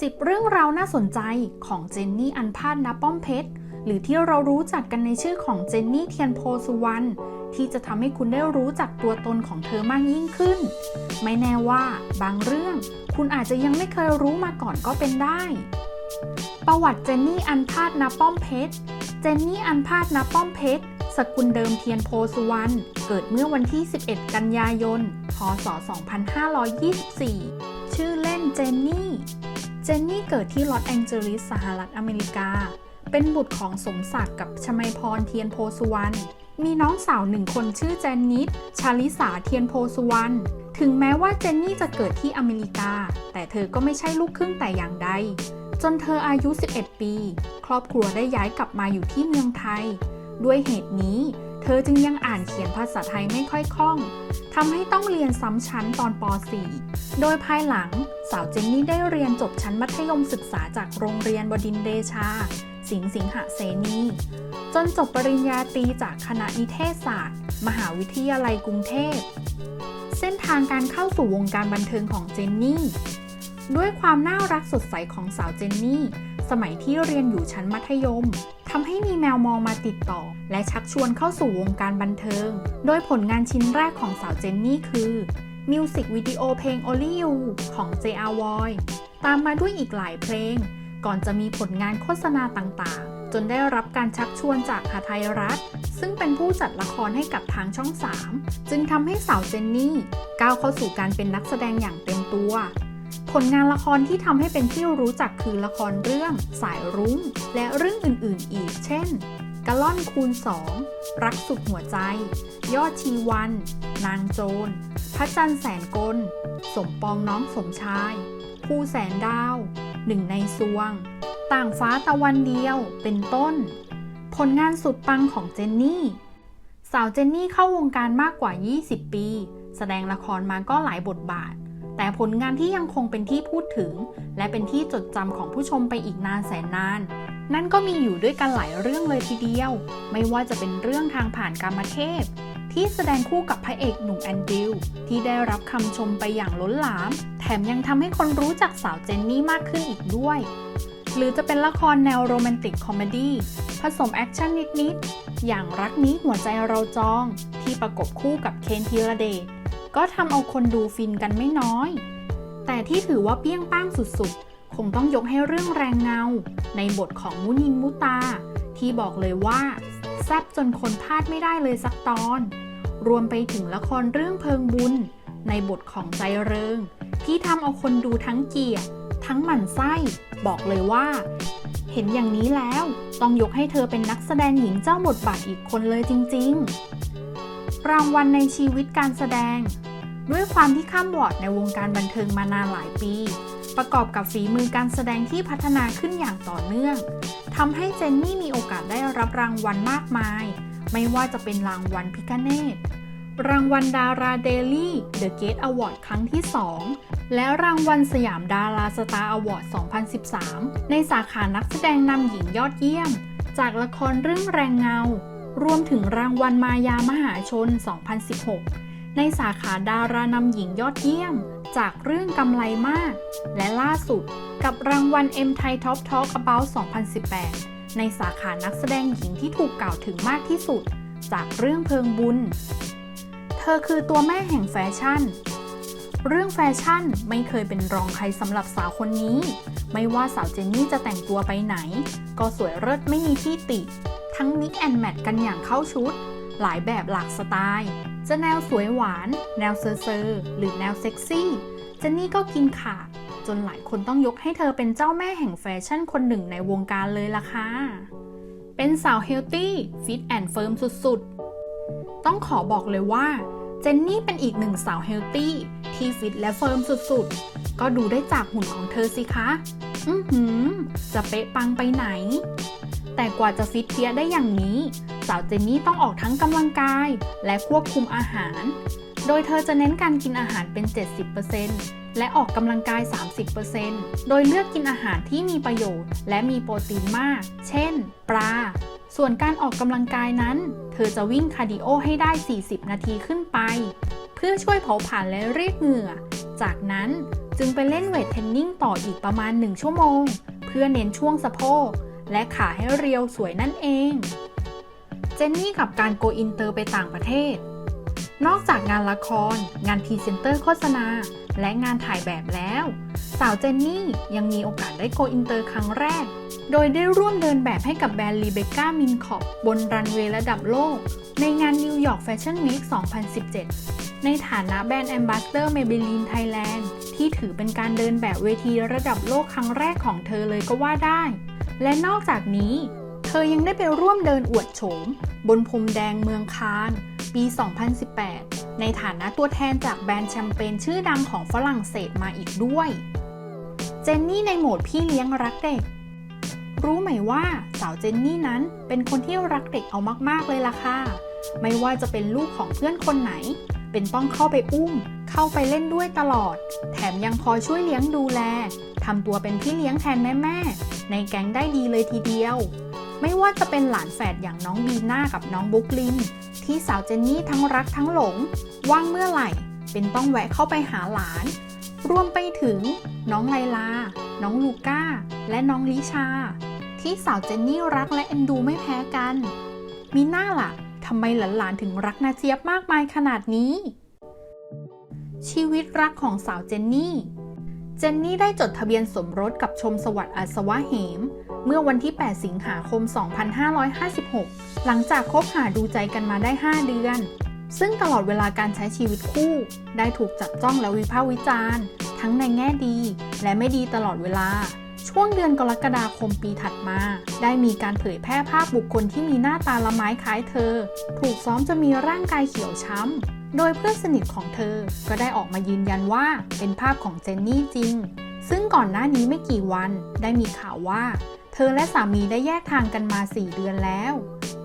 10 เรื่องราวน่าสนใจของเจนนี่อันพาดนป้อมเพชร หรือที่เรารู้จักกันในชื่อของเจนนี่เทียนโพสุวรรณที่จะทำให้คุณได้รู้จักตัวตนของเธอมากยิ่งขึ้น ไม่แน่ว่าบางเรื่องคุณอาจจะยังไม่เคยรู้มาก่อนก็เป็นได้ ประวัติเจนนี่อันพาดนป้อมเพชร เจนนี่อันพาดนป้อมเพชรสกุลเดิมเทียนโพสุวรรณเกิดเมื่อวันที่ 11 กันยายน พศ 2524 ชื่อเล่นเจนนี่ จนนี่เกิดที่ลอสแองเจลิสสหรัฐอเมริกา เป็นบุตรของสมศักดิ์กับชมัยพรเทียนโพสุวรรณ มีน้องสาวหนึ่งคนชื่อเจนนิดชาลิสาเทียนโพสุวรรณ ถึงแม้ว่าเจนนี่จะเกิดที่อเมริกา แต่เธอก็ไม่ใช่ลูกครึ่งแต่อย่างใด จนเธออายุ 11 ปี ครอบครัวได้ย้ายกลับมาอยู่ที่เมืองไทย ด้วยเหตุนี้ เธอจึงยังอ่านเขียนภาษาไทยไม่ค่อยคล่องทำให้ต้องเรียนซ้ำชั้นตอนป .4 โดยภายหลังสาวเจนนี่ได้เรียนจบชั้นมัธยมศึกษาจากโรงเรียนบดินเดชา สิงห์สิงหเสนีจนจบปริญญาตรีจากคณะนิเทศศาสตร์ มหาวิทยาลัยกรุงเทพ เส้นทางการเข้าสู่วงการบันเทิงของเจนนี่ ด้วยความน่ารักสดใสของสาวเจนนี่ สมัยที่เรียนอยู่ชั้นมัธยม ทำให้มีแมวมองมาติดต่อ และชักชวนเข้าสู่วงการบันเทิง โดยผลงานชิ้นแรกของสาวเจนนี่คือมิวสิกวิดีโอเพลง Only You ของ J.R. Voy ตามมาด้วยอีกหลายเพลง ก่อนจะมีผลงานโฆษณาต่างๆ จนได้รับการชักชวนจากหาไทยรัฐ ซึ่งเป็นผู้จัดละครให้กับทางช่อง 3 จึงทำให้สาวเจนนี่ ก้าวเข้าสู่การเป็นนักแสดงอย่างเต็มตัว ลงานละครที่ทำให้เป็นที่รู้จักคือละครเรื่อง สายรุ้ง และเรื่องอื่นๆ อีก เช่นกะล่อนคูณสองรักสุดหัวใจ ยอดชีวัน นางโจร พระจันทร์แสนกล สมปองน้องสมชาย ผู้แสนดาว หนึ่งในซวง ต่างฟ้าตะวันเดียว เป็นต้น ผลงานสุดปังของเจนนี่ สาวเจนนี่เข้าวงการมากกว่า 20 ปี แสดงละครมาก็หลายบทบาท แต่ผลงานที่ยังคงเป็นที่พูดถึง และเป็นที่จดจำของผู้ชมไปอีกนานแสนนาน นั่นก็มีอยู่ด้วยกันหลายเรื่องเลยทีเดียว ไม่ว่าจะเป็นเรื่องทางผ่านกรรมเทพ ที่แสดงคู่กับพระเอกหนุ่มแอนดิวที่ได้รับคำชมไปอย่างล้นหลาม แถมยังทำให้คนรู้จักสาวเจนนี่มากขึ้นอีกด้วยหรือจะเป็นละครแนวโรแมนติกคอมเมดี้ผสมแอคชั่นนิด ๆ อย่างรักนี้หัวใจเราจอง ที่ประกบคู่กับเคนธีรเดช ก็ทำเอาคนดูฟินกันไม่น้อย แต่ที่ถือว่าเปี้ยงป้างสุดๆ คงต้องยกให้เรื่องแรงเงา ในบทของมุนินมุตา ที่บอกเลยว่าแซ่บจนคนพลาดไม่ได้เลยสักตอน รวมไปถึงละครเรื่องเพิงบุญ ในบทของใจเริง ที่ทำเอาคนดูทั้งเกียดทั้งหมั่นไส้ บอกเลยว่า เห็นอย่างนี้แล้ว ต้องยกให้เธอเป็นนักแสดงหญิงเจ้าบทบาทอีกคนเลยจริง ๆ รางวัลในชีวิตการแสดง ด้วยความที่ข้ามวอร์ดในวงการบันเทิงมานานหลายปี ประกอบกับฝีมือการแสดงที่พัฒนาขึ้นอย่างต่อเนื่องทำให้เจนนี่มีโอกาสได้รับรางวัลมากมาย ไม่ว่าจะเป็นรางวัลพิคเนตรางวัลดาราเดลี่เดอะเกตอวอร์ดครั้งที่ 2 และรางวัลสยามดาราสตาร์อวอร์ด 2013 ในสาขานักแสดงนำหญิงยอดเยี่ยม จากละครเรื่องแรงเงา รวมถึงรางวัลมายามหาชน 2016 ในสาขาดารานำหญิงยอดเยี่ยม จากเรื่องกำไรมาก และล่าสุดกับรางวัล M Thai Top Talk About 2018 ในสาขานักแสดงหญิงที่ถูกกล่าวถึงมากที่สุด จากเรื่องเพิงบุญ เธอคือตัวแม่แห่งแฟชั่น เรื่องแฟชั่นไม่เคยเป็นรองใครสำหรับสาวคนนี้ ไม่ว่าสาวเจนนี่จะแต่งตัวไปไหน ก็สวยเลิศไม่มีที่ติ ทั้งมิกแอนแมทกันอย่างเข้าชุด หลายแบบหลากสไตล์ จะแนวสวยหวาน แนวเซอร์เซอร์หรือแนวเซ็กซี่เจนนี่ก็กินขาด จนหลายคนต้องยกให้เธอเป็นเจ้าแม่แห่งแฟชั่นคนหนึ่งในวงการเลยล่ะค่ะ เป็นสาวเฮลตี้ฟิตแอนด์เฟิร์มสุดๆ ต้องขอบอกเลยว่าเจนนี่เป็นอีกหนึ่งสาวเฮลตี้ที่ฟิตและเฟิร์มสุดๆ ก็ดูได้จากหุ่นของเธอสิคะ อือหือ จะเป๊ะปังไปไหน แต่กว่าจะฟิตเพียได้อย่างนี้ สาวเจนนี่ต้องออกทั้งกำลังกายและควบคุมอาหาร โดยเธอจะเน้นการกินอาหารเป็น 70%และออกกำลังกาย 30%โดยเลือกกินอาหารที่มีประโยชน์ และมีโปรตีนมาก เช่น ปลา ส่วนการออกกำลังกายนั้น เธอจะวิ่งคาร์ดิโอให้ได้ 40 นาทีขึ้นไป เพื่อช่วยเผาผลาญและเรียกเหงื่อ จากนั้นจึงไปเล่นเวทเทรนนิ่งต่ออีกประมาณ 1 ชั่วโมง เพื่อเน้นช่วงสะโพกและขาให้เรียวสวยนั่นเอง เจนนี่กับการโกอินเตอร์ไปต่างประเทศ นอกจากงานละคร งานพรีเซนเตอร์โฆษณา และงานถ่ายแบบแล้ว สาวเจนนี่ยังมีโอกาสได้โกอินเตอร์ครั้งแรก โดยได้ร่วมเดินแบบให้กับแบรนด์รีเบคก้ามินคอปบนรันเวย์ระดับโลก ในงานนิวยอร์กแฟชั่นวีค 2017 ในฐานะแบรนด์แอมบาสเดอร์เมเบลีนไทยแลนด์ที่ถือเป็นการเดินแบบเวทีระดับโลกครั้งแรกของเธอเลยก็ว่าได้ และนอกจากนี้ เธอยังได้ไปร่วมเดินอวดโฉม บนพรมแดงเมืองคาน ปี 2018 ในฐานะตัวแทนจากแบรนด์แชมเปญชื่อดังของฝรั่งเศสมาอีกด้วย เจนนี่ในโหมดพี่เลี้ยงรักเด็ก รู้ไหมว่าสาวเจนนี่นั้นเป็นคนที่รักเด็กเอามากๆเลยล่ะค่ะ ไม่ว่าจะเป็นลูกของเพื่อนคนไหน เป็นต้องเข้าไปอุ้ม เข้าไปเล่นด้วยตลอด แถมยังคอยช่วยเลี้ยงดูแลทำตัวเป็นพี่เลี้ยงแทนแม่ๆในแก๊งได้ดีเลยทีเดียว ไม่ว่าจะเป็นหลานแฝดอย่างน้องบีน่ากับน้องบุ๊กลิน ที่สาวเจนนี่ทั้งรักทั้งหลง ว่างเมื่อไหร่ เป็นต้องแวะเข้าไปหาหลาน รวมไปถึง น้องไลลา น้องลูก้า และน้องลิชา ที่สาวเจนนี่รักและเอ็นดูไม่แพ้กัน มีหน้าล่ะทำไมหลานๆถึงรักนาเจี๊ยบมากมายขนาดนี้ ชีวิตรักของสาวเจนนี่ เจนนี่ได้จดทะเบียนสมรสกับชมสวัสดิ์อัศวะเหม เมื่อวันที่ 8 สิงหาคม 2556 หลังจากคบหาดูใจกันมาได้ 5 เดือน ซึ่งตลอดเวลาการใช้ชีวิตคู่ ได้ถูกจับจ้องและวิพากษ์วิจารณ์ ทั้งในแง่ดีและไม่ดีตลอดเวลา ช่วงเดือนกรกฎาคมปีถัดมา ได้มีการเผยแพร่ภาพบุคคลที่มีหน้าตาละไม้คล้ายเธอ ถูกซ้อมจะมีร่างกายเขียวช้ำโดยเพื่อนสนิทของเธอก็ได้ออกมายืนยันว่าเป็นภาพของเจนนี่จริง ซึ่งก่อนหน้านี้ไม่กี่วันได้มีข่าวว่า เธอและสามีได้แยกทางกันมา 4 เดือนแล้ว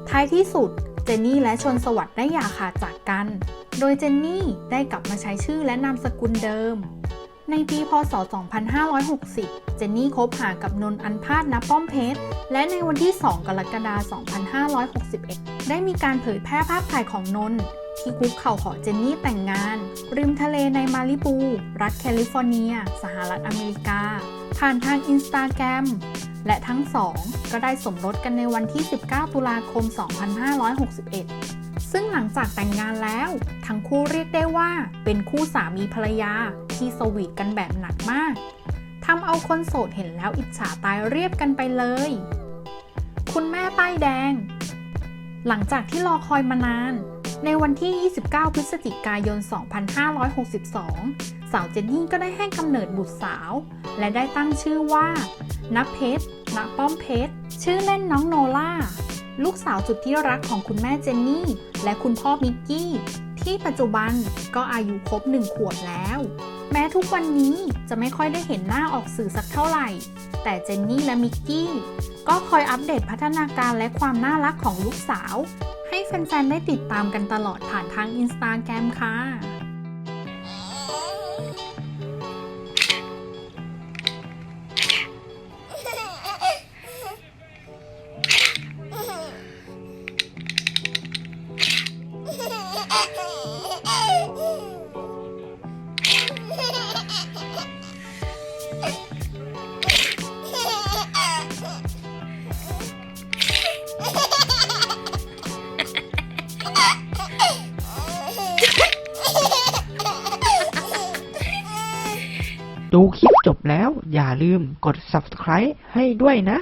ท้ายที่สุด เจนนี่และชนสวัสดิ์ได้หย่าขาดจากกัน โดยเจนนี่ได้กลับมาใช้ชื่อและนามสกุลเดิม ในปีพศ 2560 เจนนี่คบหากับนนท์อันพาดณป้อมเพชร และในวันที่ 2 กรกฎาคม 2561 ได้มีการเผยแพร่ภาพถ่ายของนนท์ที่คุกเข่าขอเจนนี่แต่งงาน ริมทะเลในมาลิบู รัฐแคลิฟอร์เนีย สหรัฐอเมริกา ผ่านทางอินสตาแกรม และทั้งสองก็ได้สมรสกันในวันที่ 19 ตุลาคม 2561 ซึ่งหลังจากแต่งงานแล้ว ทั้งคู่เรียกได้ว่าเป็นคู่สามีภรรยาที่สวีทกันแบบหนักมากทำเอาคนโสดเห็นแล้วอิจฉาตายเรียบกันไปเลย คุณแม่ป้ายแดง หลังจากที่รอคอยมานาน ในวันที่ 29 พฤศจิกายน 2562 สาวเจนนี่ก็ได้ให้กำเนิดบุตรสาว และได้ตั้งชื่อว่านับเพชรณป้อมเพชร ชื่อเล่นน้องโนล่า ลูกสาวสุดที่รักของคุณแม่เจนนี่ และคุณพ่อมิกกี้ ที่ปัจจุบันก็อายุครบหนึ่งขวบแล้ว แม้ทุกวันนี้จะไม่ค่อยได้เห็นหน้าออกสื่อสักเท่าไหร่ แต่เจนนี่และมิกกี้ก็คอยอัปเดตพัฒนาการและความน่ารักของลูกสาว ให้แฟนๆ ได้ติดตามกันตลอดผ่านทางอินสตาแกรมค่ะ ดูคลิปจบแล้วอย่าลืมกด subscribe ให้ด้วยนะ